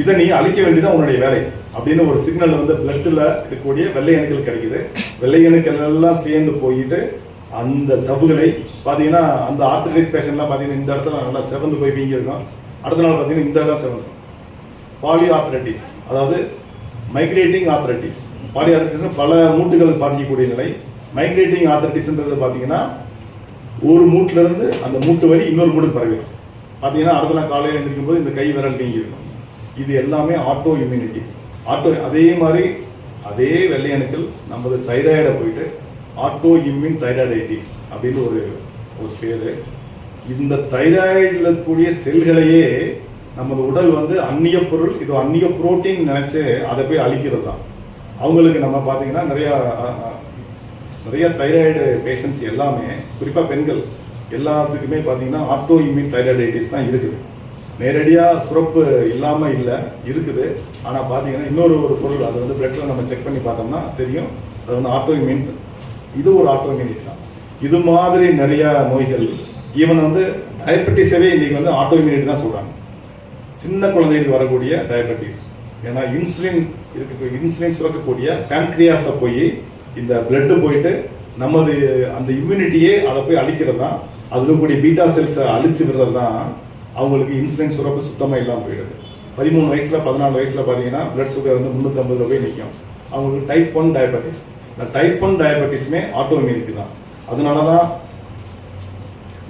இதை நீ அழிக்க வேண்டியதான் உன்னுடைய வேலை. அப்படின்னு ஒரு சிக்னல் வந்து பிளட்டில் இருக்கக்கூடிய வெள்ளை அணுக்கள் கிடைக்குது. வெள்ளை அணுக்கள் எல்லாம் சேர்ந்து போயிட்டு அந்த சவ்வுகளை பார்த்தீங்கன்னா அந்த ஆர்த்தரைஸ் பேஷன்லாம் பார்த்தீங்கன்னா இந்த இடத்துல நல்லா செவந்து போய் வீங்கியிருக்கோம். அடுத்த நாள் பார்த்தீங்கன்னா இந்த இடம் செவந்து பாலி ஆர்த்தரைட்டிஸ் அதாவது மைக்ரேட்டிங் ஆர்த்தரைட்டிஸ் பாலி ஆர்த்தரைட்டிஸ் பல மூட்டுகள் பாதிக்கக்கூடிய நிலை. மைக்ரேட்டிங் ஆர்த்தரைட்டிஸ்ன்றது பார்த்தீங்கன்னா ஒரு மூட்டிலேருந்து அந்த மூட்டு வழி இன்னொரு மூட்டுக்கு பரவி பார்த்தீங்கன்னா அடுத்த நாள் காலையில் எழுந்திருக்கும் போது இந்த கை விரல் டீங்கிருக்கும் இது எல்லாமே ஆட்டோ இம்யூனிட்டி ஆட்டோ அதே மாதிரி அதே வெள்ளையணுக்கள் நமது தைராய்டை போயிட்டு ஆட்டோ இம்யூன் தைராய்டைட்டிஸ் அப்படின்னு ஒரு ஒரு பேர். இந்த தைராய்டில் இருக்கக்கூடிய செல்களையே நமது உடல் வந்து அந்நிய பொருள் இது அந்நிய புரோட்டீன் நினச்சி அதை போய் அழிக்கிறது தான் அவங்களுக்கு நம்ம பார்த்தீங்கன்னா நிறையா நிறையா நிறைய தைராய்டு பேஷண்ட்ஸ் எல்லாமே குறிப்பாக பெண்கள் எல்லாத்துக்குமே பார்த்தீங்கன்னா ஆட்டோ இம்யூன் தைராய்டைட்டிஸ் தான் இருக்குது. நேரடியாக சுரப்பு இல்லாமல் இல்லை இருக்குது. ஆனால் பார்த்தீங்கன்னா இன்னொரு ஒரு பொருள் அது வந்து பிளட்டில் நம்ம செக் பண்ணி பார்த்தோம்னா தெரியும். அது வந்து ஆட்டோ இது ஒரு ஆட்டோ தான். இது மாதிரி நிறையா நோய்கள் ஈவன் வந்து டயபெட்டிஸவே இன்னைக்கு வந்து ஆட்டோ தான் சொல்கிறாங்க சின்ன குழந்தைகளுக்கு வரக்கூடிய டயபெட்டிஸ் ஏன்னா இன்சுலின் இருக்க இன்சுலின் சுரக்கக்கூடிய பேன்க்ரியாஸை போய் இந்த பிளட்டு போயிட்டு நமது அந்த இம்யூனிட்டியே அதை போய் அழிக்கிறது தான் அதில் கூடிய பீட்டா செல்ஸை அழிச்சு விடுறது தான் அவங்களுக்கு இன்சுலின் சுரப்பு சுத்தமாக இல்லாமல் போயிடுது. பதிமூணு வயசில் பதினாலு வயசில் பார்த்தீங்கன்னா பிளட் சுகர் வந்து முந்நூற்றம்பது போய் நிற்கும் அவங்களுக்கு டைப் ஒன் டயபெட்டிஸ் இந்த டைப் ஒன் டயபெட்டிஸுமே ஆட்டோ இம்யூனிட்டி தான். அதனால தான்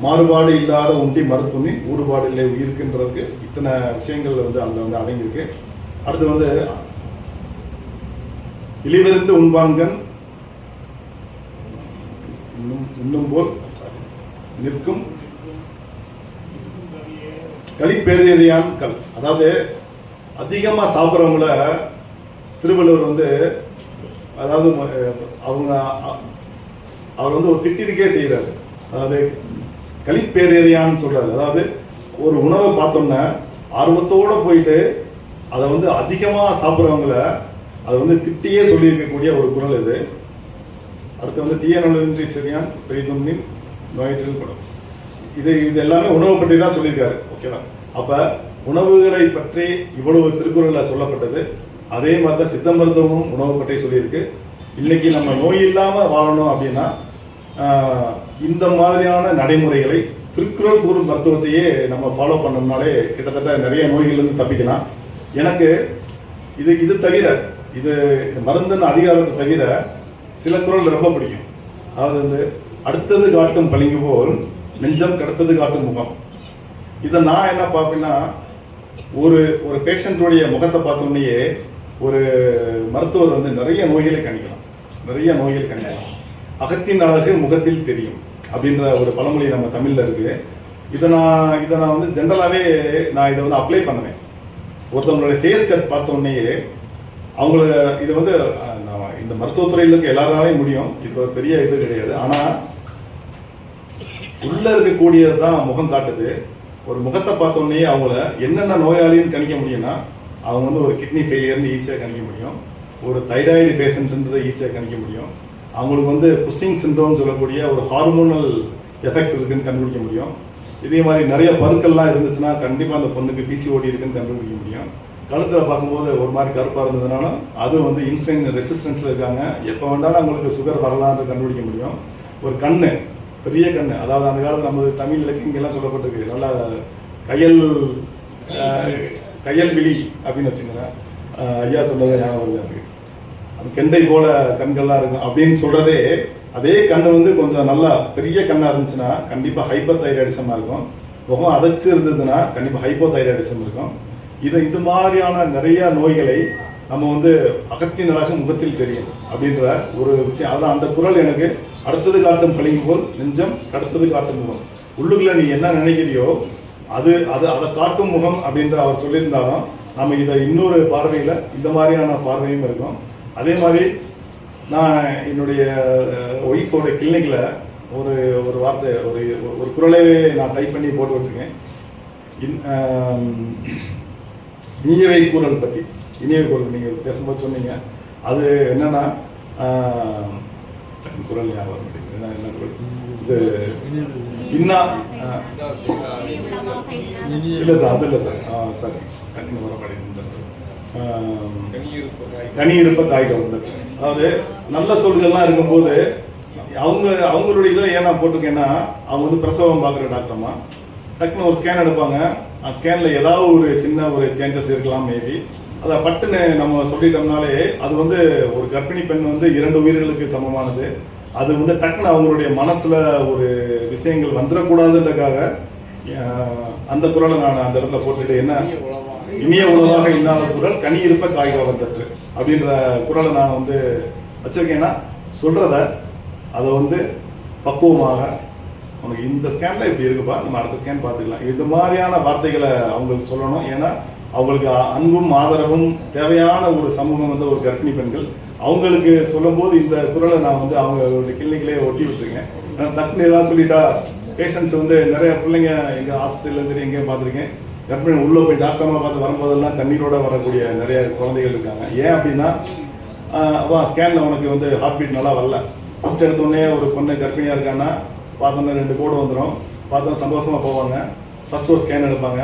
மாறுபாடு இல்லாத உண்டி மருத்துவமே ஊறுபாடு இல்லை உயிருக்குன்றதுக்கு இத்தனை விஷயங்கள் வந்து அதில் வந்து அடங்கியிருக்கு. அடுத்து வந்து இழிவிருந்து உண்பான்கண் இன்னும் இன்னும் போல் சாரி நிற்கும் களிப்பேரியறியான் கல். அதாவது அதிகமாக சாப்பிட்றவங்கள திருவள்ளுவர் வந்து அதாவது அவங்க அவர் வந்து ஒரு திட்டிருக்கே செய்கிறாரு அதாவது களிப்பேரியறியான்னு சொல்கிறார் அதாவது ஒரு உணவை பார்த்தோம்னா ஆர்வத்தோட போயிட்டு அதை வந்து அதிகமாக சாப்பிட்றவங்கள அதை வந்து திட்டியே சொல்லியிருக்கக்கூடிய ஒரு குரல் இது. அடுத்து வந்து தீயநலின்றி சரியான் பெரிதும்னின் நோயிற்றில் படம். இது இது எல்லாமே உணவை பற்றி தான் சொல்லியிருக்காரு. ஓகேவா? அப்போ உணவுகளை பற்றி இவ்வளவு திருக்குறளில் சொல்லப்பட்டது. அதே மாதிரி தான் சித்த மருத்துவமும் உணவு பற்றி சொல்லியிருக்கு. இன்னைக்கு நம்ம நோய் இல்லாமல் வாழணும் அப்படின்னா இந்த மாதிரியான நடைமுறைகளை திருக்குறள் கூறும் மருத்துவத்தையே நம்ம ஃபாலோ பண்ணோம்னாலே கிட்டத்தட்ட நிறைய நோய்கள்லேருந்து தப்பிக்கலாம். எனக்கு இது இது தவிர இது மருந்துன்னு அதிகாரத்தை தவிர சில குரல் ரொம்ப பிடிக்கும். அதாவது வந்து அடுத்தது காட்டும் பளிங்கு போல் நெஞ்சம் கடத்தது காட்டும் முகம். இதை நான் என்ன பார்ப்பேன்னா ஒரு ஒரு பேஷண்ட்டுடைய முகத்தை பார்த்தோன்னே ஒரு மருத்துவர் வந்து நிறைய நோய்களை கணிக்கலாம். நிறைய நோய்கள் கணிக்கலாம். அகத்தின் அழகு முகத்தில் தெரியும் அப்படின்ற ஒரு பழமொழி நம்ம தமிழில் இருக்குது இதை நான் இதை நான் வந்து ஜென்ரலாகவே நான் இதை வந்து அப்ளை பண்ணுவேன். ஒருத்தவங்களுடைய ஃபேஸ் கட் பார்த்த உடனேயே அவங்கள இது வந்து நான் இந்த மருத்துவத்துறையில் இருக்க எல்லாராலையும் முடியும். இது ஒரு பெரிய இது கிடையாது. ஆனால் உள்ளே இருக்கக்கூடியது தான் முகம் காட்டுது. ஒரு முகத்தை பார்த்தோன்னே அவங்கள என்னென்ன நோயாளின்னு கணிக்க முடியும்னா அவங்க வந்து ஒரு கிட்னி ஃபெயிலியர்னு ஈஸியாக கணிக்க முடியும். ஒரு தைராய்டு பேஷண்ட்ன்றதை ஈஸியாக கணிக்க முடியும். அவங்களுக்கு வந்து புஸ்ஸிங் சிண்ட்ரோம் சொல்லக்கூடிய ஒரு ஹார்மோனல் எஃபெக்ட் இருக்குன்னு கண்டுபிடிக்க முடியும். இதே மாதிரி நிறைய பருக்கள்லாம் இருந்துச்சுன்னா கண்டிப்பாக அந்த பொண்ணுக்கு பிசிஓடி இருக்குன்னு கண்டுபிடிக்க முடியும். கழுத்தில் பார்க்கும்போது ஒரு மாதிரி கருப்பாக இருந்ததுனாலும் அது வந்து இன்சுலின் ரெசிஸ்டன்ஸில் இருக்காங்க. எப்போ வேண்டாலும் அவங்களுக்கு சுகர் வரலான்னு கண்டுபிடிக்க முடியும். ஒரு கண்ணு பெரிய கண்ணு. அதாவது அந்த காலத்தில் நம்ம தமிழ் இலக்கியங்கள்லாம் சொல்லப்பட்டிருக்கு. நல்லா கையல் கையல் விழி அப்படின்னு வச்சுங்களேன் ஐயா சொன்னது ஞாபகம் வருது அது கெண்டை போல கண்கள்லாம் இருக்கும். அப்படின்னு சொல்றதே அதே கண் வந்து கொஞ்சம் நல்லா பெரிய கண்ணாக இருந்துச்சுன்னா கண்டிப்பாக ஹைப்பர் தைராய்டிசமாக இருக்கும். முகம் அதச்சு இருந்ததுன்னா கண்டிப்பாக ஹைப்போ தைராய்டிசம் இருக்கும். இது இது மாதிரியான நிறைய நோய்களை நம்ம வந்து அகத்தின் அழகு முகத்தில் தெரியும் அப்படின்ற ஒரு விஷயம். அதான் அந்த குரல் எனக்கு அடுத்தது காட்டும் பளிங்கு போல் நெஞ்சம் அடுத்தது காட்டும் முகம். உள்ளுக்குள்ள நீ என்ன நினைக்கிறியோ அது அது அதை காட்டும் முகம் அப்படின்ற அவர் சொல்லியிருந்தாலும் நம்ம இதை இன்னொரு பார்வையில் இந்த மாதிரியான பார்வையும் இருக்கும். அதே மாதிரி நான் என்னுடைய ஒய்ஃபோட கிளினிக்கில் ஒரு ஒரு வார்த்தை ஒரு ஒரு குரலையே நான் டைப் பண்ணி போட்டு விட்டுருக்கேன். இன் இனியவை கூறல் பற்றி இனியவை கூறல் நீங்கள் பேசும்போது சொன்னீங்க. அது என்னென்னா குரல் ஞாபகம். என்ன குரல்? இது இன்னா? இல்லை சார் அது இல்லை சார். ஆ சாரி. ஆம், கனி இருப்ப காய் கவர்ந்தல் அதாவது நல்ல சொல்கள்லாம் இருக்கும்போது அவங்க அவங்களுடைய இதில் ஏன் நான் போட்டிருக்கேன்னா அவங்க வந்து பிரசவம் பார்க்குற டாக்டர்மா டக்குன்னு ஒரு ஸ்கேன் எடுப்பாங்க. அந்த ஸ்கேனில் ஏதாவது ஒரு சின்ன ஒரு சேஞ்சஸ் இருக்கலாம் மேபி அதை பட்டுன்னு நம்ம சொல்லிட்டோம்னாலே அது வந்து ஒரு கர்ப்பிணி பெண் வந்து இரண்டு உயிர்களுக்கு சமமானது. அது வந்து டக்குன்னு அவங்களுடைய மனசில் ஒரு விஷயங்கள் வந்துடக்கூடாதுன்றக்காக அந்த குரலை நான் அந்த இடத்துல போட்டுட்டு என்ன இனிய உணவாக இல்லாத குரல் கனி இருப்ப காய்க வந்தற்று அப்படின்ற குரலை நான் வந்து வச்சிருக்கேன்னா சொல்கிறத அதை வந்து பக்குவமாக உனக்கு இந்த ஸ்கேனில் இப்படி இருக்குப்பா நம்ம அடுத்த ஸ்கேன் பார்த்துக்கலாம். இந்த மாதிரியான வார்த்தைகளை அவங்களுக்கு சொல்லணும். ஏன்னா அவங்களுக்கு அன்பும் ஆதரவும் தேவையான ஒரு சமூகம் வந்து ஒரு கர்ப்பிணி பெண்கள். அவங்களுக்கு சொல்லும்போது இந்த குரலை நான் வந்து அவங்களுடைய கிளினிக்லேயே ஒட்டி விட்டுருக்கேன். ஏன்னா டக்குன்னு ஏதாவது சொல்லிட்டா பேஷண்ட்ஸ் வந்து நிறைய பிள்ளைங்க எங்கள் ஹாஸ்பிட்டலில் சரி எங்கேயும் பார்த்துருக்கேன். கர்ப்பிணி உள்ளே போய் டாக்டர்மா பார்த்து வரும்போதெல்லாம் கண்ணீரோட வரக்கூடிய நிறைய குழந்தைகள் இருக்காங்க. ஏன் அப்படின்னா அவன் ஸ்கேனில் உனக்கு வந்து ஹார்ட் பீட் நல்லா வரல. ஃபஸ்ட் எடுத்தோடனே ஒரு பொண்ணு கர்ப்பிணியாக இருக்கான்னா பார்த்தோன்னே ரெண்டு கோடு வந்துடும் பார்த்தோன்னா சந்தோஷமாக போவாங்க. ஃபஸ்ட் ஒரு ஸ்கேன் எடுப்பாங்க.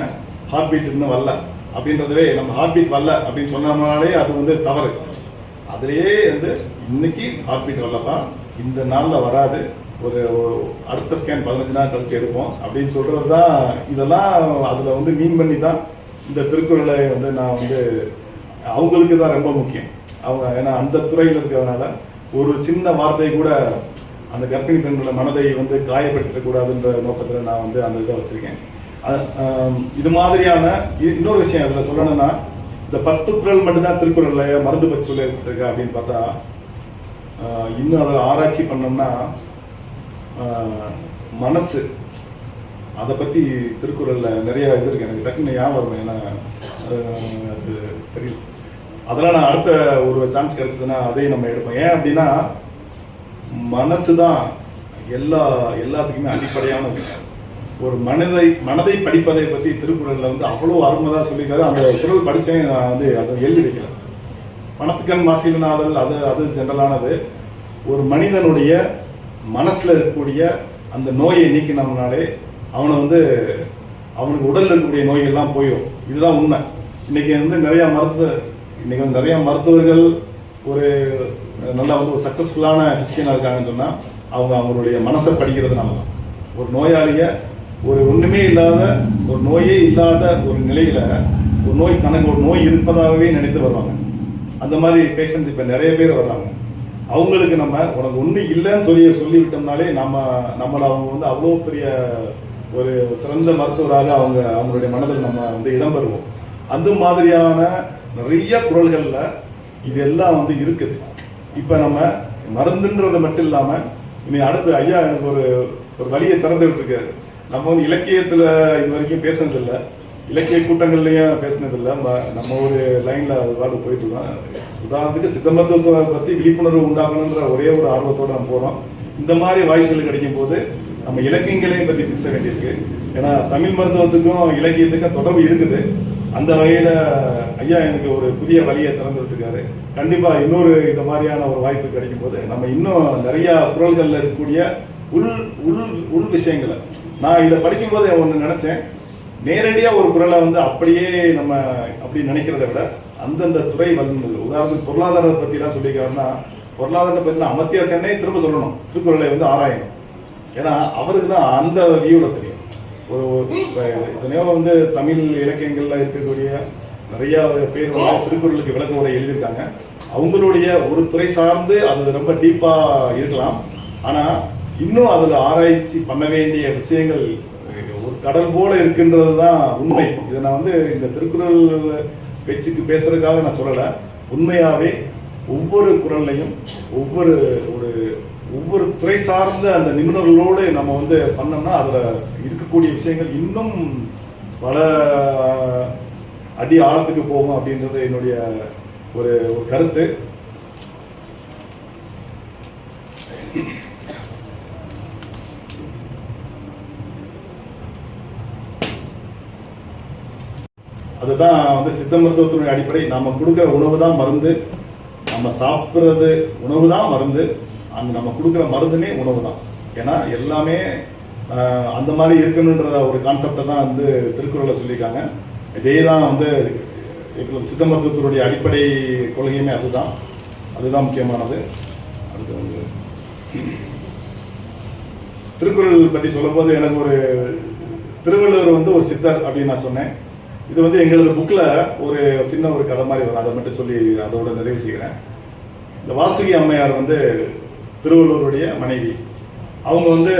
ஹார்ட் பீட் இன்னும் வரல. அப்படின்றதவே நம்ம ஹார்ட்பீட் வரல அப்படின்னு சொன்னோம்னாலே அது வந்து தவறு. அதுலேயே வந்து இன்னைக்கு ஹார்ட்பீட் வரலப்பா. இந்த நாளில் வராது. ஒரு அடுத்த ஸ்கேன் பதினஞ்சு நாள் கழிச்சு எடுப்போம் அப்படின்னு சொல்கிறது தான் இதெல்லாம் அதில் வந்து மீன் பண்ணி தான் இந்த திருக்குறளை வந்து நான் வந்து அவங்களுக்கு தான் ரொம்ப முக்கியம். அவங்க ஏன்னா அந்த துறையில் இருக்கிறதுனால ஒரு சின்ன வார்த்தை கூட அந்த கர்ப்பிணி பெண்களோட மனதை வந்து காயப்படுத்திடக்கூடாதுன்ற நோக்கத்தில் நான் வந்து அந்த இதை வச்சுருக்கேன். இது மாதிரியான இன்னொரு விஷயம் அதில் சொல்லணும்னா இந்த பத்து குறள் மட்டும்தான் திருக்குறளில் மருந்து பற்றி சொல்லப்பட்டிருக்கு அப்படின்னு பார்த்தா இன்னும் அதில் ஆராய்ச்சி பண்ணோம்னா மனசு. அதை பற்றி திருக்குறளில் நிறைய இது இருக்கு. எனக்கு டக்குன்னு ஞாபகம் வரும் ஏன்னா அது தெரியல. அதெல்லாம் நான் அடுத்த ஒரு சான்ஸ் கிடைச்சதுன்னா அதையும் நம்ம எடுப்போம். ஏன் அப்படின்னா மனசு தான் எல்லா எல்லாத்துக்குமே அடிப்படையான விஷயம். ஒரு மனதை மனதை படிப்பதை பற்றி திருக்குறளில் வந்து அவ்வளோ அருமையாக சொல்லியிருக்காரு. அந்த குரல் படித்தேன் நான் வந்து அதை எழுதி வைக்கிறேன் மனத்துக்கண் மாசிலனாதல் அது அது ஜென்ரலானது. ஒரு மனிதனுடைய மனசில் இருக்கக்கூடிய அந்த நோயை நீக்கினோம்னாலே அவனை வந்து அவனுக்கு உடலில் இருக்கக்கூடிய நோய்கள்லாம் போயிடும் இதுதான் உண்மை. இன்னைக்கு வந்து நிறையா மருத்துவ இன்றைக்கி வந்து நிறையா மருத்துவர்கள் ஒரு நல்லா வந்து ஒரு சக்ஸஸ்ஃபுல்லான விஷயம் இருக்காங்கன்னு சொன்னால் அவங்க அவங்களுடைய மனசை படிக்கிறதுனால தான் ஒரு நோயாளியை ஒரு ஒன்றுமே இல்லாத ஒரு நோயே இல்லாத ஒரு நிலையில் ஒரு நோய் தனக்கு ஒரு நோய் இருப்பதாகவே நினைத்து வருவாங்க. அந்த மாதிரி பேஷண்ட்ஸ் இப்போ நிறைய பேர் வர்றாங்க. அவங்களுக்கு நம்ம உனக்கு ஒன்றும் இல்லைன்னு சொல்லி சொல்லிவிட்டோம்னாலே நம்ம நம்மளை அவங்க வந்து அவ்வளோ பெரிய ஒரு சிறந்த மருத்துவராக அவங்க அவங்களுடைய மனதில் நம்ம வந்து இடம் பெறுவோம். அந்த மாதிரியான நிறைய குரல்களில் இது எல்லாம் வந்து இருக்குது. இப்போ நம்ம மருந்துன்றது மட்டும் இல்லாமல் இனி அடுத்து ஐயா எனக்கு ஒரு ஒரு வழியை திறந்து விட்டுருக்காரு. நம்ம வந்து இலக்கியத்தில் இது வரைக்கும் பேசுனதில்லை. இலக்கிய கூட்டங்கள்லையும் பேசினதில்லை. ம- நம்ம ஒரு லைனில் அது பாட்டு போயிட்டு இருக்கோம் உதாரணத்துக்கு சித்த மருத்துவத்தை பற்றி விழிப்புணர்வு உண்டாகணுன்ற ஒரே ஒரு ஆர்வத்தோடு நம்ம போகிறோம் இந்த மாதிரி வாய்ப்புகள் கிடைக்கும் போது நம்ம இலக்கியங்களையும் பற்றி பேச வேண்டியிருக்கு. ஏன்னா தமிழ் மருத்துவத்துக்கும் இலக்கியத்துக்கும் தொடர்பு இருக்குது. அந்த வகையில் ஐயா எனக்கு ஒரு புதிய வழியை திறந்து விட்டுருக்காரு கண்டிப்பாக இன்னொரு இந்த மாதிரியான ஒரு வாய்ப்பு கிடைக்கும் போது நம்ம இன்னும் நிறைய குரல்களில் இருக்கக்கூடிய உள் உள் உள் விஷயங்களை நான் இதை படிக்கும்போது ஒன்று நினச்சேன். நேரடியாக ஒரு குரலை வந்து அப்படியே நம்ம அப்படி நினைக்கிறத விட அந்தந்த துறை வல்லுநர்கள் உதாரணத்துக்கு பொருளாதாரத்தை பற்றிலாம் சொல்லியிருக்காருன்னா பொருளாதாரத்தை பற்றின அமர்த்தியா சென்னை திரும்ப சொல்லணும். திருக்குறளை வந்து ஆராயணும். ஏன்னா அவருக்கு தான் அந்த வியூவில் தெரியும். ஒரு ஒரு எத்தனையோ வந்து தமிழ் இலக்கியங்கள்ல இருக்கக்கூடிய நிறைய பேர் வந்து திருக்குறளுக்கு விளக்க உரை எழுதியிருக்காங்க. அவங்களுடைய ஒரு துறை சார்ந்து அது ரொம்ப டீப்பாக இருக்கலாம். ஆனால் இன்னும் அதில் ஆராய்ச்சி பண்ண வேண்டிய விஷயங்கள் ஒரு கடல் போல இருக்கின்றது தான் உண்மை. இதை நான் வந்து இந்த திருக்குறள் பேச்சுக்கு பேசுறதுக்காக நான் சொல்லலை. உண்மையாகவே ஒவ்வொரு குரல்லையும் ஒவ்வொரு ஒரு ஒவ்வொரு துறை சார்ந்த அந்த நிபுணர்களோடு நம்ம வந்து பண்ணோம்னா அதில் இருக்கக்கூடிய விஷயங்கள் இன்னும் பல அடி ஆழத்துக்கு போகும் அப்படின்றது என்னுடைய ஒரு ஒரு கருத்து. அதுதான் வந்து சித்த மருத்துவத்தினுடைய அடிப்படை. நம்ம கொடுக்குற உணவு தான் மருந்து. நம்ம சாப்பிட்றது உணவு தான் மருந்து. அந்த நம்ம கொடுக்குற மருந்துமே உணவு தான். ஏன்னா எல்லாமே அந்த மாதிரி இருக்கணுன்ற ஒரு கான்செப்டை தான் வந்து திருக்குறளில் சொல்லியிருக்காங்க. இதே தான் வந்து இப்போ சித்த மருத்துவத்தினுடைய அடிப்படை கொள்கையுமே அதுதான். அதுதான் முக்கியமானது. அடுத்து வந்து திருக்குறள் பற்றி சொல்லும்போது எனக்கு ஒரு திருவள்ளுவர் வந்து ஒரு சித்தர் அப்படின்னு நான் சொன்னேன். இது வந்து எங்களது புக்கில் ஒரு சின்ன ஒரு கதை மாதிரி வரும். அதை மட்டும் சொல்லி அதோட நிறைவு செய்கிறேன். இந்த வாசுகி அம்மையார் வந்து திருவள்ளுவருடைய மனைவி. அவங்க வந்து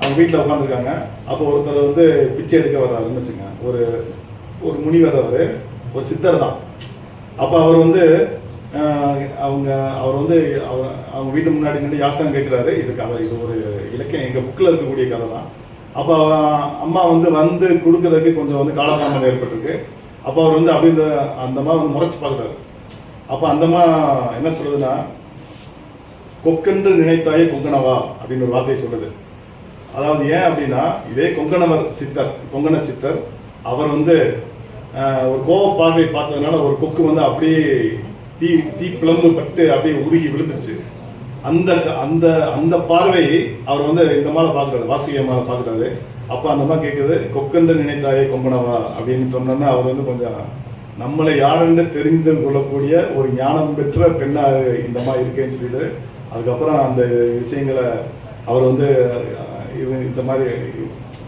அவங்க வீட்டில் உட்காந்துருக்காங்க அப்போ ஒருத்தர் வந்து பிச்சை எடுக்க வர்றாருன்னு வச்சுங்க ஒரு ஒரு முனிவர் அவர் ஒரு சித்தர் தான். அப்போ அவர் வந்து அவங்க அவர் வந்து அவர் அவங்க வீட்டு முன்னாடி நின்று யாசகம் கேட்குறாரு. இது கதை இது ஒரு இலக்கியம். எங்கள் புக்கில் இருக்கக்கூடிய கதை தான். அப்போ அம்மா வந்து வந்து கொடுக்கறதுக்கு கொஞ்சம் வந்து காலதாமதம் ஏற்பட்டிருக்கு. அப்போ அவர் வந்து அப்படி இந்த அந்த அம்மா வந்து முறைச்சு பார்க்குறாரு அப்போ அந்த அம்மா என்ன சொல்லுதுன்னா கொக்கென்று நினைத்தாயே கொங்கணவா அப்படின்னு ஒரு வார்த்தையை சொல்லுது அதாவது ஏன் அப்படின்னா இதே கொங்கணவர் சித்தர் கொங்கண சித்தர் அவர் வந்து ஒரு கோவ பார்வை பார்த்ததுனால ஒரு கொக்கு வந்து அப்படியே தீ தீ பிளம்பு பட்டு அப்படியே உருகி விழுந்துருச்சு. அந்த அந்த அந்த பார்வையை அவர் வந்து இந்த மாலை பார்க்குறாரு வாசிக பார்க்குறாரு. அப்போ அந்த மாதிரி கேட்குது கொக்கன்று நினைத்தாயே கொங்கணவா அப்படின்னு சொன்னோன்னா அவர் வந்து கொஞ்சம் நம்மளை யாருன்னு தெரிந்து கொள்ளக்கூடிய ஒரு ஞானம் பெற்ற பெண்ணாக இந்த மாதிரி இருக்கேன்னு சொல்லிட்டு அதுக்கப்புறம் அந்த விஷயங்களை அவர் வந்து அஹ், இவன் இந்த மாதிரி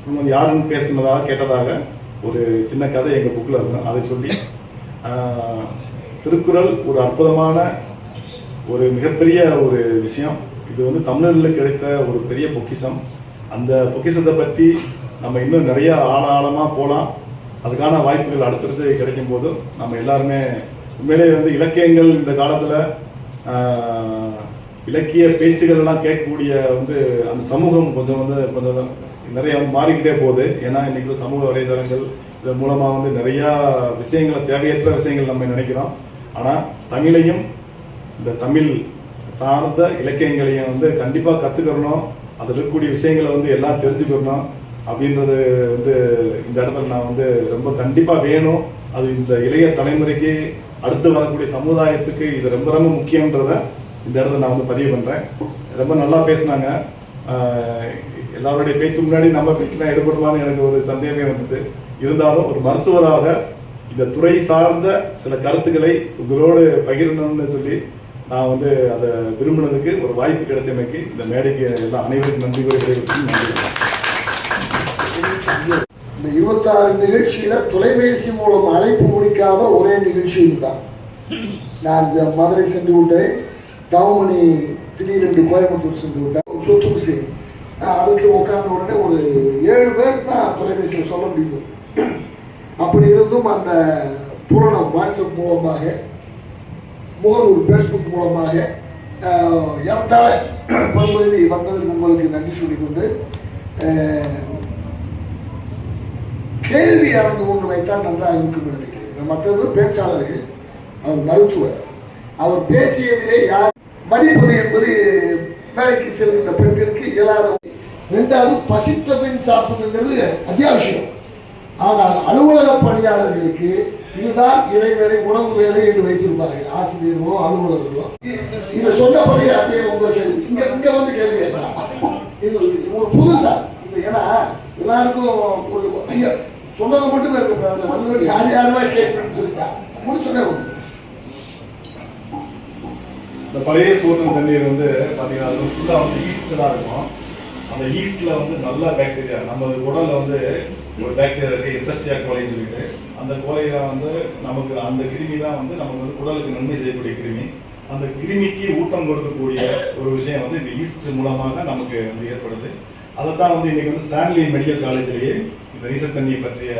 இவங்க யாருன்னு பேசுனதாக கேட்டதாக ஒரு சின்ன கதை எங்கள் புக்கில் இருக்கும். அதை சொல்லி திருக்குறள் ஒரு அற்புதமான ஒரு மிகப்பெரிய ஒரு விஷயம். இது வந்து தமிழரில் கிடைத்த ஒரு பெரிய பொக்கிஷம். அந்த பொக்கிஷத்தை பற்றி நம்ம இன்னும் நிறைய ஆழ ஆழமாக போகலாம் அதுக்கான வாய்ப்புகள் அடுத்தடுத்து கிடைக்கும் போது நம்ம எல்லாருமே உண்மையிலே வந்து இலக்கியங்கள் இந்த காலத்தில் இலக்கிய பேச்சுகள் எல்லாம் கேட்கக்கூடிய வந்து அந்த சமூகம் கொஞ்சம் வந்து கொஞ்சம் நிறைய வந்து மாறிக்கிட்டே போகுது. ஏன்னா இன்னைக்கு சமூக வலைதளங்கள் இதன் மூலமாக வந்து நிறையா விஷயங்களை தேவையற்ற விஷயங்கள் நம்ம நினைக்கிறோம். ஆனால் தமிழையும் இந்த தமிழ் சார்ந்த இலக்கியங்களையும் வந்து கண்டிப்பாக கற்றுக்கிறணும் அதில் இருக்கக்கூடிய விஷயங்களை வந்து எல்லாம் தெரிஞ்சுக்கிறணும் அப்படின்றது வந்து இந்த இடத்துல நான் வந்து ரொம்ப கண்டிப்பாக வேணும். அது இந்த இளைய தலைமுறைக்கு அடுத்து வரக்கூடிய சமுதாயத்துக்கு இது ரொம்ப ரொம்ப முக்கியன்றத இந்த இடத்துல நான் வந்து பதிவு பண்ணுறேன் ரொம்ப நல்லா பேசினாங்க. எல்லாருடைய பேச்சு முன்னாடி நம்ம பேச்சுனா எடுபடுமான்னு எனக்கு ஒரு சந்தேகமே வந்தது. இருந்தாலும் ஒரு மருத்துவராக இந்த துறை சார்ந்த சில கருத்துக்களை உங்களோடு பகிரணும்னு சொல்லி நான் வந்து அதை விரும்பினதுக்கு ஒரு வாய்ப்பு கிடைத்தமைக்கு இந்த மேடைக்கு எல்லாம் அனைவருக்கும் நன்றி கூறி நன்றி இந்த இருபத்தாறு நிகழ்ச்சியில தொலைபேசி மூலம் அழைப்பு முடிக்காத ஒரே நிகழ்ச்சி தான் நான் மதுரை சென்று விட்டேன். தவமணி திடீரென்று கோயம்புத்தூர் சென்று விட்டேன் சொத்துக்கு சரி அதுக்கு உட்கார்ந்த உடனே ஒரு ஏழு பேர் தான் தொலைபேசியில் சொல்ல முடியுது. அப்படி இருந்தும் அந்த பூரணம் வாட்ஸ்அப் மூலமாக முகநூல் ஃபேஸ்புக் மூலமாக ஆஹ், ஏறத்தாழ பல்வேறு வந்ததற்கு உங்களுக்கு நன்றி சொல்லிக்கொண்டு கேள்வி அறிந்து கொண்டு வைத்தால் நன்றாக இருக்கும் என்று நினைக்கிறேன். மற்றது பேச்சாளர்கள் அவர் மருத்துவர் அவர் பேசியதிலே யார் மடிப்பது என்பது வேலைக்கு செல்கின்ற பெண்களுக்கு இயலாத ரெண்டாவது பசித்த பின் சாப்பிடுங்கிறது அத்தியாவசியம். ஆனால் அலுவலக பணியாளர்களுக்கு இதுதான் இடைவேளை உணவு வேலை என்று வைத்திருப்பார்கள். ஆசிரியர்களோ அலுவலர்களோ. இ- இதை சொன்னபடி அப்படியே உங்களுக்கு இங்க இங்க வந்து கேள்வி இது ஒரு புதுசா. இது ஏன்னா எல்லாருக்கும் ஒரு ஐயா சொன்னது மட்டுமே இருக்கக்கூடாது வந்தவர்கள் யார் யாருமே ஸ்டேட்மெண்ட் சொல்லிட்டா முடிச்சுடனே இந்த பழைய சோறு தண்ணீர் வந்து பார்த்தீங்கன்னா அது ஃபுல்லாக வந்து ஈஸ்ட் இருக்கும். அந்த ஈஸ்ட்ல வந்து நல்ல பாக்டீரியா நம்ம உடலில் வந்து ஒரு பாக்டீரியா இருக்குது எஸ்எஸ்டியா கோலைன்னு சொல்லிட்டு அந்த கோலையில வந்து நமக்கு அந்த கிருமி தான் வந்து நமக்கு வந்து உடலுக்கு நன்மை செய்யக்கூடிய கிருமி. அந்த கிருமிக்கு ஊட்டம் கொடுக்கக்கூடிய ஒரு விஷயம் வந்து இந்த ஈஸ்ட் மூலமாக நமக்கு வந்து ஏற்படுது. அதை தான் வந்து இன்னைக்கு வந்து ஸ்டான்லி மெடிக்கல் காலேஜ்லேயே இந்த ரீசர் தண்ணியை பற்றிய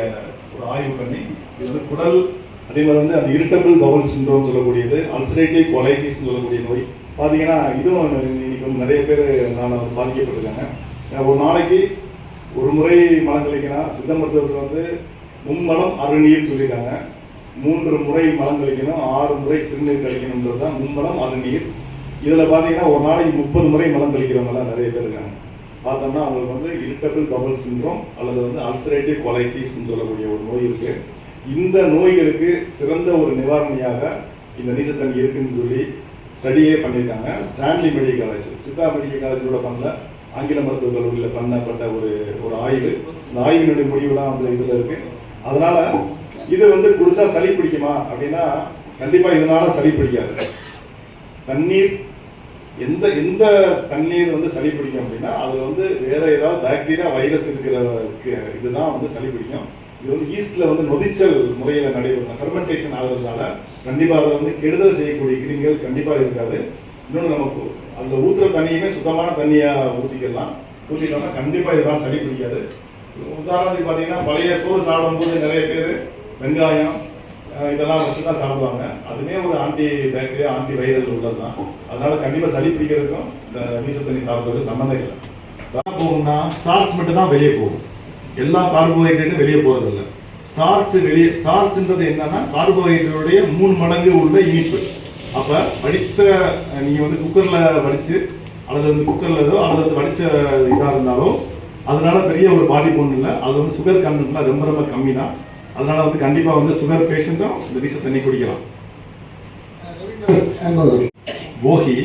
ஒரு ஆய்வு பண்ணி இது வந்து குடல் அதே மாதிரி வந்து அந்த இரிட்டபிள் பவுல் சின்ரோம் சொல்லக்கூடியது அல்சரேட்டிவ் கொலைட்டிஸ் சொல்லக்கூடிய நோய். பார்த்தீங்கன்னா இதுவும் இன்னைக்கு வந்து நிறைய பேர் நான் பாதிக்கப்பட்டிருக்காங்க. ஒரு நாளைக்கு ஒரு முறை மலம் கழிக்கினா சித்த மருத்துவத்தில் வந்து மும்மலம் அருநீர் சொல்லியிருக்காங்க. மூன்று முறை மலம் கழிக்கணும் ஆறு முறை சிறுநீர் கழிக்கணுன்றது தான் மும்மலம் அருநீர் இதில் பார்த்தீங்கன்னா ஒரு நாளைக்கு முப்பது முறை மலம் கழிக்கிறவங்கலாம் நிறைய பேர் இருக்காங்க. பார்த்தோம்னா அவங்களுக்கு வந்து இரிட்டபிள் பபல் சிண்ட்ரோம் அல்லது வந்து அல்சரேட்டிவ் கொலைட்டிஸ்ன்னு சொல்லக்கூடிய ஒரு நோய் இருக்கு. இந்த நோய்களுக்கு சிறந்த ஒரு நிவாரணியாக இந்த நீசத்தண்ணி இருக்குன்னு சொல்லி ஸ்டடியே பண்ணியிருக்காங்க. Stanley medical college Siddha medical காலேஜோட பண்ணல. ஆங்கில மருத்துவக் கல்லூரியில் பண்ணப்பட்ட ஒரு ஒரு ஆய்வு. இந்த ஆய்வினுடைய முடிவுலாம் அந்த இதில் இருக்கு. அதனால இது வந்து குடிச்சா சளி பிடிக்குமா? அப்படின்னா கண்டிப்பா இதனால சளி பிடிக்காது. தண்ணீர் எந்த எந்த தண்ணீர் வந்து சளி பிடிக்கும் அப்படின்னா அதுல வந்து வேற ஏதாவது பாக்டீரியா வைரஸ் இருக்கிற இதுதான் வந்து சளி பிடிக்கும். இது வந்து ஈஸ்ட்ல வந்து நொதிச்சல் முறையில நடைபெறும். ஃபெர்மெண்டேஷன் ஆகிறதுனால கண்டிப்பா அதை வந்து கெடுதல் செய்யக்கூடிய கிருமிகள் கண்டிப்பா இருக்காது. இன்னொன்று நமக்கு அந்த ஊற்றுற தண்ணியுமே சுத்தமான தண்ணியாக ஊற்றிக்கலாம் ஊத்திட்டோம்னா கண்டிப்பாக இதெல்லாம் சளி பிடிக்காது. உதாரணத்துக்கு பார்த்தீங்கன்னா பழைய சோறு சாப்பிடும்போது நிறைய பேர் வெங்காயம் இதெல்லாம் வச்சு தான் சாப்பிடுவாங்க. அதுவே ஒரு ஆன்டி பேக்டீரியா ஆன்டி வைரல் உள்ளது தான் அதனால கண்டிப்பாக சளி பிடிக்கிறதுக்கும் இந்த வீச தண்ணி சாப்பிட்றதுக்கு சம்மந்தம் இல்லை. அதான் போகும்னா ஸ்டார்ச் மட்டும் தான் வெளியே போகும். எல்லா கார்போஹைட்ரேட்டும் வெளியே போகிறதில்ல இல்லை ஸ்டார்ச் வெளியே ஸ்டார்ச்ன்றது என்னன்னா கார்போஹைட்ரேட்டுடைய மூணு மடங்கு உள்ள இனிப்பு. அப்ப வடித்த நீங்க வந்து குக்கர்ல வடிச்சு அல்லது வந்து குக்கர்ல ஏதோ அல்லது வந்து வடிச்ச இதா இருந்தாலும் அதனால பெரிய ஒரு பாதிப்பு ஒன்றும் இல்லை. அது வந்து சுகர் கண்டென்ட்லாம் ரொம்ப ரொம்ப கம்மி தான் அதனால வந்து கண்டிப்பா வந்து சுகர் பேஷண்ட்டும் இந்த வீச தண்ணி குடிக்கலாம். போகி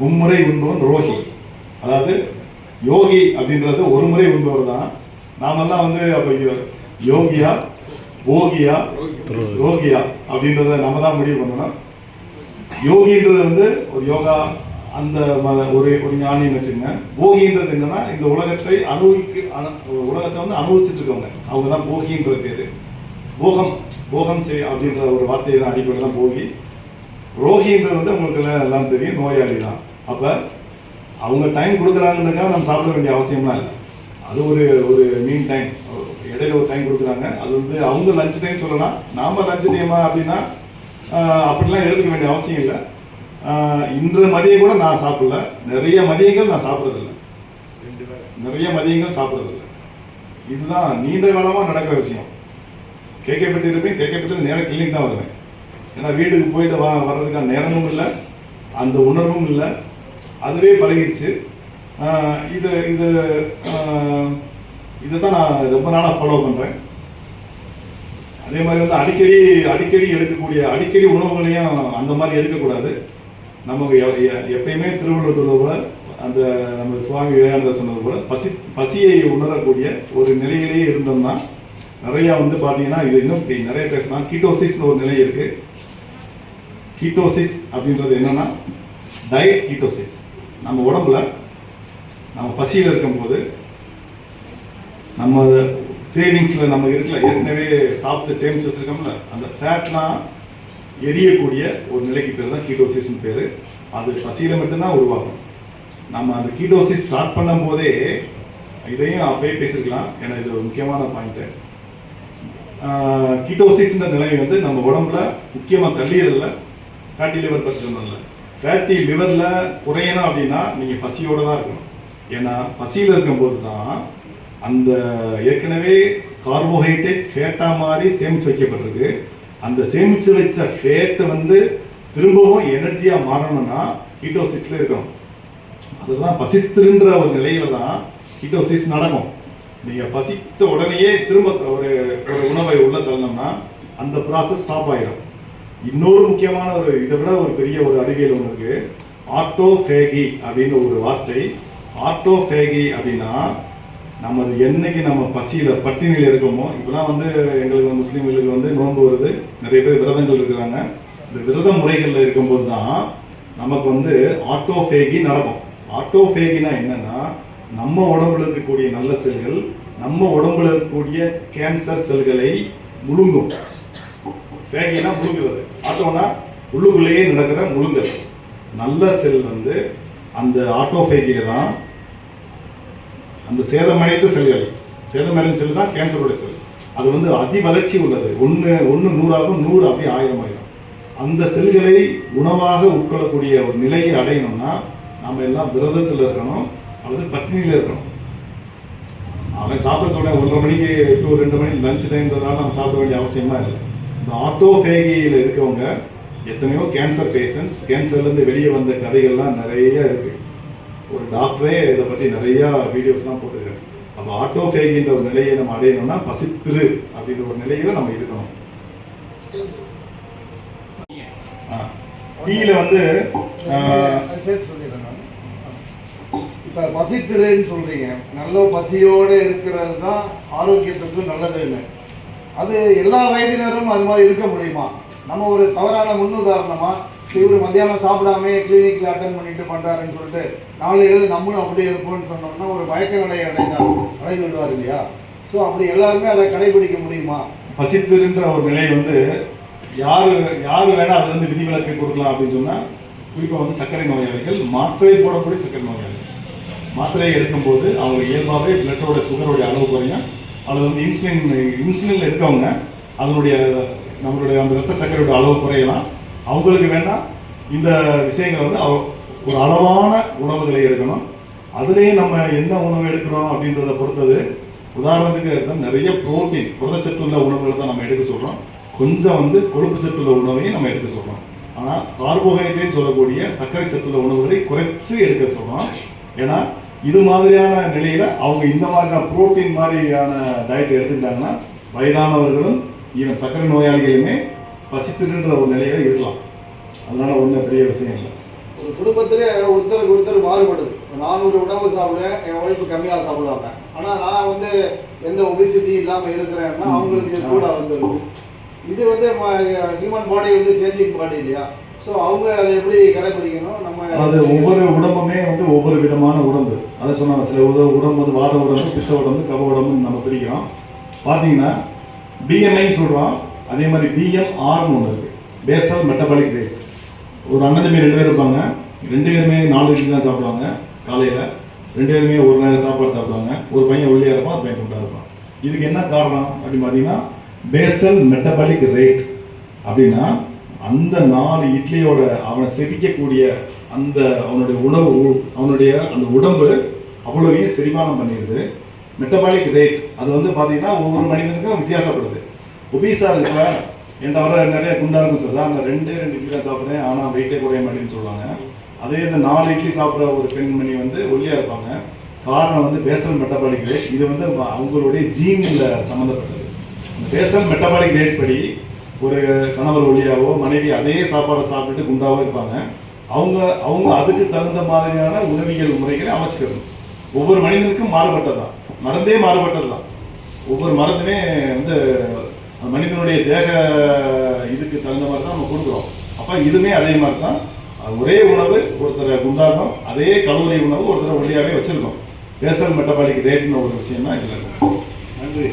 மும்முறை உண்பவன் ரோஹி. அதாவது யோகி அப்படின்றது ஒரு முறை உண்பவர் தான். நாமெல்லாம் வந்து அப்போ யோகியா போகியா ரோகியா அப்படின்றத நம்ம தான் முடிவு பண்ணணும். யோகின்றது வந்து ஒரு யோகா அந்த ம- ஒரு ஒரு ஞானின்னு வச்சுக்கோங்க. போகின்றது என்னன்னா இந்த உலகத்தை அனுபவிக்க அனு- உலகத்தை வந்து அனுபவிச்சுட்டு இருக்கவங்க. அவங்க தான் போகின்ற பேரு. போகம் போகம் செய் அப்படின்ற ஒரு வார்த்தையை தான் அடிப்படை தான் போகி. ரோகின்றது வந்து உங்களுக்கு எல்லாம் தெரியும் நோயாளி தான் அப்போ அவங்க டைம் கொடுக்குறாங்கன்றக்காக நம்ம சாப்பிட வேண்டிய அவசியம்லாம் இல்லை. அது ஒரு ஒரு மீன் டைம் இடையில ஒரு டைம் கொடுக்குறாங்க. அது வந்து அவங்க லஞ்ச் டைம் சொல்லலாம். நாம லஞ்ச் டைமா அப்படின்னா அப்படிலாம் எடுத்துக்க வேண்டிய அவசியம் இல்லை. இன்று மதியம் கூட நான் சாப்பிடல. நிறைய மதியங்கள் நான் சாப்பிட்றதில்ல. நிறைய மதியங்கள் சாப்பிட்றதில்ல. இதுதான் நீண்ட காலமாக நடக்கிற விஷயம். கேட்கப்பட்டு இருப்பேன். கேட்கப்பட்டு நேரம் கிளினிக் தான் வருவேன். ஏன்னா வீட்டுக்கு போயிட்டு வா வர்றதுக்கான நேரமும் இல்லை. அந்த உணர்வும் இல்லை. அதுவே பழகிடுச்சு இது இது இதை தான் நான் ரொம்ப நாளாக ஃபாலோ பண்ணுறேன் அதே மாதிரி வந்து அடிக்கடி அடிக்கடி எடுக்கக்கூடிய அடிக்கடி உணவுகளையும் அந்த மாதிரி எடுக்கக்கூடாது. நம்ம எ- எப்பயுமே திருவள்ளுவர் சொன்னது போல அந்த நம்ம சுவாமி விவேகானந்தர் சொன்னது போல பசி பசியை உணரக்கூடிய ஒரு நிலையிலேயே இருந்தோம்னா நிறைய வந்து பார்த்தீங்கன்னா இது இன்னும் நிறைய பேசலாம். கீட்டோசிஸ்னு ஒரு நிலை இருக்கு. கீட்டோசிஸ் அப்படின்றது என்னன்னா டயட் கீட்டோசிஸ் நம்ம உடம்புல நம்ம பசியில் இருக்கும்போது நம்ம சேவிங்ஸில் நம்ம இருக்குல்ல ஏற்கனவே சாப்பிட்டு சேமிச்சு வச்சிருக்கோம்ல. அந்த ஃபேட்லாம் எரியக்கூடிய ஒரு நிலைக்கு பேர் தான் கீட்டோசிஸ்னு பேர். அது பசியில் மட்டும்தான் உருவாகும். நம்ம அந்த கீட்டோசிஸ் ஸ்டார்ட் பண்ணும் போதே இதையும் அப்பயே பேசியிருக்கலாம் ஏன்னா இது ஒரு முக்கியமான பாயிண்ட்டு கீட்டோசிஸ்ன்ற நிலை வந்து நம்ம உடம்புல முக்கியமாக கல்லீரல்ல ஃபேட்டி லிவர் பற்றி சொன்னதில்ல ஃபேட்டி லிவரில் குறையணும் அப்படின்னா நீங்கள் பசியோடு தான் இருக்கணும். ஏன்னா பசியில் இருக்கும்போது தான் அந்த ஏற்கனவே கார்போஹைட்ரேட் ஃபேட்டாக மாதிரி சேமிச்சு வைக்கப்பட்டிருக்கு. அந்த சேமிச்சு வச்ச ஃபேட்டை வந்து திரும்பவும் எனர்ஜியாக மாறணும்னா கீட்டோசிஸில் இருக்கணும். அதுதான் பசித்திருன்ற ஒரு நிலையில தான் கீட்டோசிஸ் நடக்கும். நீங்கள் பசித்த உடனேயே திரும்ப ஒரு ஒரு உணவை உள்ள தள்ளணும்னா அந்த ப்ராசஸ் ஸ்டாப் ஆயிடும் இன்னொரு முக்கியமான ஒரு இதை விட ஒரு பெரிய ஒரு அறிவியல் ஒன்று இருக்கு. ஆட்டோஃபேகி அப்படின்னு ஒரு வார்த்தை. ஆட்டோஃபேகி அப்படின்னா நம்ம என்னைக்கு நம்ம பசியில பட்டினியில் இருக்கோமோ இப்பெல்லாம் வந்து எங்களுக்கு முஸ்லீம்களுக்கு வந்து நோன்பு வருது. நிறைய பேர் விரதங்கள் இருக்கிறாங்க. இந்த விரத முறைகள்ல இருக்கும்போது தான் நமக்கு வந்து ஆட்டோஃபேகி நடக்கும். ஆட்டோஃபேகினா என்னன்னா நம்ம உடம்புல இருக்கக்கூடிய நல்ல செல்கள் நம்ம உடம்புல இருக்கக்கூடிய கேன்சர் செல்களை முழுங்கும். ஃபேகினா முழுங்குறது. ஆட்டோனா உள்ளுக்குள்ளேயே நடக்கிற முழுங்கல். நல்ல செல் வந்து அந்த ஆட்டோஃபேகில தான் அந்த சேதமடைந்த செல்கள். சேதமடைந்த செல் தான் கேன்சரோட செல். அது வந்து அதி வளர்ச்சி உள்ளது. ஒன்று ஒன்று நூறாகும் நூறு அப்படியே ஆயிரம் ஆயிரம். அந்த செல்களை உணவாக உட்கொள்ளக்கூடிய ஒரு நிலையை அடையணும்னா நம்ம எல்லாம் விரதத்தில் இருக்கணும் அல்லது பட்டினியில் இருக்கணும். அவன் சாப்பிட சொன்ன ஒன்றரை மணிக்கு டூ ரெண்டு மணி லஞ்ச் டைம்ன்றதுனால நம்ம சாப்பிட வேண்டிய அவசியமாக இல்லை. இந்த ஆட்டோஃபேகியில் இருக்கவங்க எத்தனையோ கேன்சர் பேஷண்ட்ஸ் கேன்சர்லேருந்து வெளியே வந்த கதைகள்லாம் நிறைய இருக்குது ஒரு டாக்டரே இதை பற்றி நிறையா வீடியோஸ்லாம் போட்டிருக்காரு. ஆட்டோ ஆட்டோஃபேகின்ற ஒரு நிலையை நம்ம அடையணும்னா பசித்திரு அப்படின்ற ஒரு நிலையில நம்ம இருக்கணும். டீல வந்து சொல்லிடுறேன் நான். இப்போ பசித்திருன்னு சொல்றீங்க. நல்ல பசியோடு இருக்கிறது தான் ஆரோக்கியத்துக்கு நல்லதுன்னு. அது எல்லா வயதினரும் அது மாதிரி இருக்க முடியுமா? நம்ம ஒரு தவறான முன்னுதாரணமாக இவர் மத்தியானம் சாப்பிடாம கிளினிக்ல அட்டன் பண்ணிட்டு பண்றாருன்னு சொல்லிட்டு நாளையிலிருந்து நம்மளும் அப்படியே இருப்போம்னு சொன்னோம்னா ஒரு மயக்க நிலை அடைந்தார் அடைந்து விடுவார் இல்லையா? ஸோ அப்படி எல்லாருமே அதை கடைபிடிக்க முடியுமா? பசித்திருன்ற ஒரு நிலை வந்து யாரு யாரு வேணா அதுல இருந்து விதிவிலக்கு கொடுக்கலாம் அப்படின்னு சொன்னா குறிப்பா வந்து சர்க்கரை நோயாளிகள் மாத்திரை போடக்கூடிய சர்க்கரை நோயாளிகள். மாத்திரை எடுக்கும்போது அவங்க இயல்பாகவே பிளட்டோட சுகரோட அளவு குறையும். அல்லது வந்து இன்சுலின் இன்சுலின்ல இருக்கவங்க அதனுடைய நம்மளுடைய அந்த ரத்த சர்க்கரையோட அளவு குறையலாம். அவங்களுக்கு வேணா இந்த விஷயங்களை வந்து அவ- ஒரு அளவான உணவுகளை எடுக்கணும். அதுலேயும் நம்ம என்ன உணவு எடுக்கிறோம் அப்படின்றத பொறுத்தது உதாரணத்துக்கு எடுத்தா நிறைய புரோட்டீன் புரதச்சத்துள்ள உணவுகளை தான் நம்ம எடுக்க சொல்கிறோம் கொஞ்சம் வந்து கொழுப்பு சத்துள்ள உணவையும் நம்ம எடுக்க சொல்கிறோம் ஆனால் கார்போஹைட்ரேட் சொல்லக்கூடிய சர்க்கரை சத்துள்ள உணவுகளை குறைச்சி எடுக்க சொல்கிறோம் ஏன்னா இது மாதிரியான நிலையில் அவங்க இந்த மாதிரியான புரோட்டீன் மாதிரியான டயட் எடுத்துக்கிட்டாங்கன்னா வயதானவர்களும் ஈவன் சர்க்கரை நோயாளிகளுமே பசித்திருன்ற ஒரு நிலையில இருக்கலாம். அதனால ஒன்றும் பெரிய விஷயம் இல்லை. ஒரு குடும்பத்திலே ஒருத்தருக்கு ஒருத்தர் மாறுபடுது. இப்ப நான் ஒரு உணவு சாப்பிடுவேன் என் ஒய்ஃபு கம்மியாக சாப்பிடுவாங்க. ஆனால் நான் வந்து எந்த ஒபிசிட்டி இல்லாமல் இருக்கிறேன்னா அவங்களுக்கு கூட வந்துருது. இது வந்து ஹியூமன் பாடி வந்து சேஞ்சிங் பாடி இல்லையா? ஸோ அவங்க அதை எப்படி கடைபிடிக்கணும் நம்ம அது ஒவ்வொரு உடம்புமே வந்து ஒவ்வொரு விதமான உடம்பு. அதை சொன்னாங்க. சில உடம்பு வந்து வாத உடம்பு பித்த உடம்பு கப உடம்புன்னு நம்ம பிரிக்கிறோம். பார்த்தீங்கன்னா பிஎம்ஐ சொல்றோம். அதே மாதிரி பிஎம்ஆர்னு ஒன்று இருக்குது பேசல் மெட்டபாலிக் ரேட் ஒரு அண்ணன் தம்பி ரெண்டு பேர் இருப்பாங்க. ரெண்டு பேருமே நாலு இட்லி தான் சாப்பிடுவாங்க காலையில். ரெண்டு பேருமே ஒரு நேரம் சாப்பாடு சாப்பிடுவாங்க. ஒரு பையன் ஒல்லியாக இருப்பான் ஒரு பையன் குண்டா இருப்பான். இதுக்கு என்ன காரணம் அப்படின்னு பார்த்தீங்கன்னா பேசல் மெட்டபாலிக் ரேட் அப்படின்னா அந்த நாலு இட்லியோட அவனை செரிக்கக்கூடிய அந்த அவனுடைய உணவு உ- அவனுடைய அந்த உடம்பு அவ்வளோவையும் செரிமானம் பண்ணிடுது. மெட்டபாலிக் ரேட் அது வந்து பார்த்தீங்கன்னா ஒவ்வொரு மனிதனுக்கும் வித்தியாசப்படுது. ஒபீஸா இருக்கிற என்கிட்ட வர நிறைய குண்டா இருக்கும் சொல்லுது அந்த ரெண்டே ரெண்டு இட்லி தான் சாப்பிட்றேன். ஆனால் வெயிட்டே குறைய மாட்டேன்னு சொல்லுவாங்க. அதே இந்த நாலு இட்லி சாப்பிட்ற ஒரு பெண்மணி வந்து ஒல்லியா இருப்பாங்க. காரணம் வந்து பேசல் மெட்டபாலிக் ரேட் இது வந்து அவங்களுடைய ஜீனில் சம்மந்தப்பட்டது இந்த பேசல் மெட்டபாலிக் ரேட் படி ஒரு கணவர் ஒல்லியாவோ மனைவி அதே சாப்பாடை சாப்பிட்டுட்டு குண்டாவோ இருப்பாங்க. அவங்க அவங்க அதுக்கு தகுந்த மாதிரியான உதவிகள் முறைகளை அமைச்சுக்கணும் ஒவ்வொரு மனிதனுக்கும் மாறுபட்டது தான் மருந்தே மாறுபட்டது தான் ஒவ்வொரு மருந்துமே வந்து மனிதனுடைய தேக இதுக்கு தகுந்த மாதிரி தான் நம்ம கொடுக்குறோம். அப்போ இதுவுமே அதே மாதிரி தான் ஒரே உணவு ஒருத்தரை குண்டாகும் அதே கலோரி உணவு ஒருத்தரை வழியாகவே வச்சிருக்கோம் பேசல் மெட்டபாலிக் ரேட்னு ஒரு விஷயம் தான் இதில் இருக்கும் நன்றி.